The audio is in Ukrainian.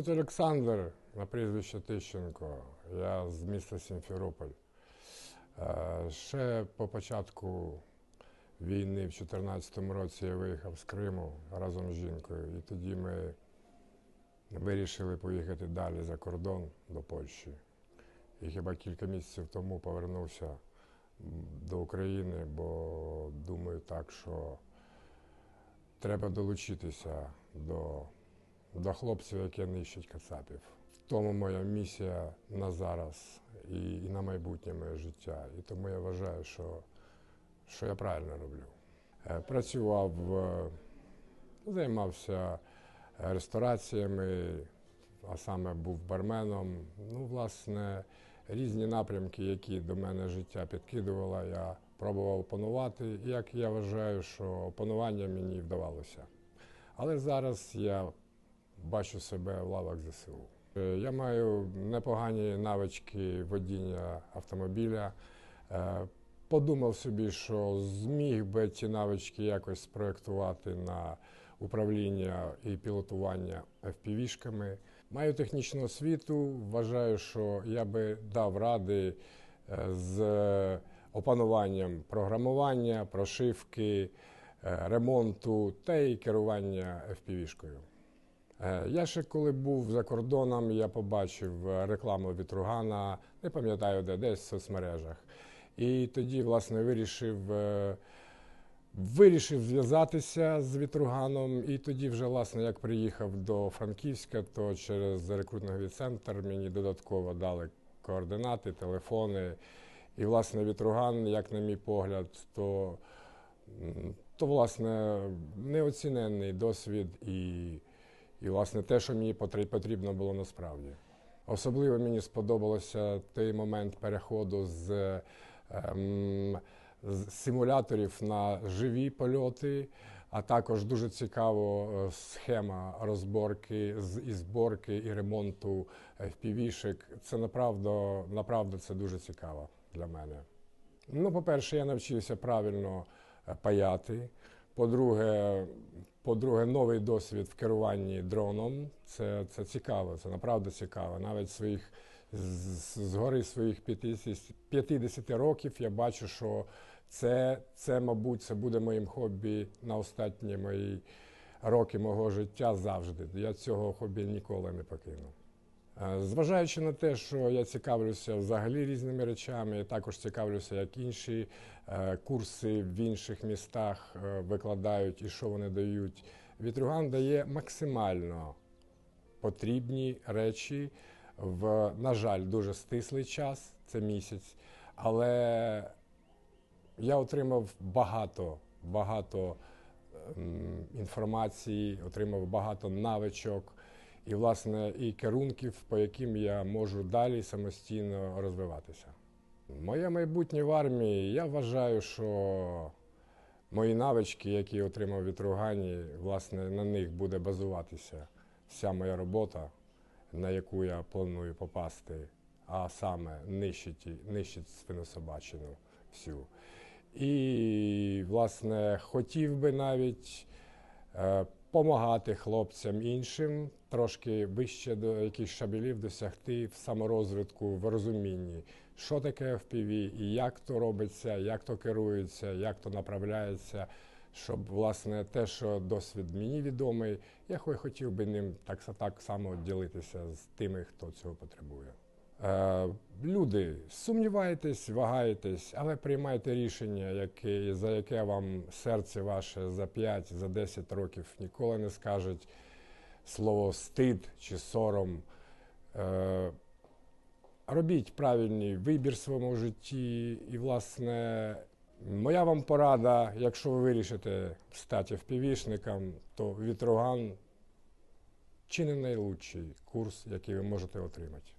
звуть Олександр на прізвище Тищенко. Я з міста Сімферополь. Е, Ще по початку війни в 2014 році я виїхав з Криму разом з жінкою. І тоді ми вирішили поїхати далі за кордон до Польщі. І хіба кілька місяців тому повернувся до України, бо думаю так, що треба долучитися до, до хлопців, які нищать кацапів. В тому моя місія на зараз і, на майбутнє моє життя. І тому я вважаю, що, що я правильно роблю. Е, Працював, е, займався рестораціями, а саме був барменом. Ну, власне, різні напрямки, які до мене життя підкидувало, я пробував опанувати. І як я вважаю, що опанування мені вдавалося. Але зараз я бачу себе в лавах ЗСУ. Е, Я маю непогані навички водіння автомобіля. Е, Подумав собі, що зміг би ці навички якось спроектувати на управління і пілотування FPV-шками. Маю технічну освіту. Вважаю, що я би дав ради е, з опануванням програмування, прошивки, ремонту та й керування FPV-шкою. Е, Я ще коли був за кордоном, я побачив е, рекламу Вітругана, не пам'ятаю де, десь в соцмережах. І тоді, власне, вирішив, е, вирішив зв'язатися з Вітруганом. І тоді, вже, власне, як приїхав до Франківська, то через рекрутинговий центр мені додатково дали координати, телефони. І, власне, Вітруган, як на мій погляд, то, то власне, неоціненний досвід і, і власне, те, що мені потр- потрібно було насправді. Особливо мені сподобалося той момент переходу з, ем, з симуляторів на живі польоти, а також дуже цікаво е, схема розборки і зборки і ремонту FPV-шек. Це направду, направду це дуже цікаво для мене. Ну, по-перше, я навчився правильно е, паяти. По-друге, по-друге, новий досвід в керуванні дроном. Це, це цікаво, це направду цікаво. Навіть своїх згори своїх 50, 50 років я бачу, що це, це, мабуть, це буде моїм хобі на останні мої роки мого життя завжди. Я цього хобі ніколи не покину. Е, Зважаючи на те, що я цікавлюся взагалі різними речами, також цікавлюся, як інші е, курси в інших містах е, викладають і що вони дають. Вітруган дає максимально потрібні речі в, на жаль, дуже стислий час, це місяць, але я отримав багато, багато інформації, отримав багато навичок і, власне, і керунків, по яким я можу далі самостійно розвиватися. Моє майбутнє в армії, я вважаю, що мої навички, які я отримав від Ругані, власне, на них буде базуватися вся моя робота, на яку я планую попасти, а саме нищити, нищити свинособачину всю. І, власне, хотів би навіть е, помагати хлопцям іншим, трошки вище до якихось шабелів досягти в саморозвитку, в розумінні, що таке FPV і як то робиться, як то керується, як то направляється. Щоб власне те, що досвід мені відомий, я хо- хотів би ним так, так само ділитися з тими, хто цього потребує. Е, люди, сумніваєтесь, вагаєтесь, але приймайте рішення, яке, за яке вам серце ваше за 5, за 10 років ніколи не скажуть слово стид чи сором. Е, робіть правильний вибір в своєму житті. І, власне, моя вам порада, якщо ви вирішите стати впівішником, то вітруган чи не найлучший курс, який ви можете отримати.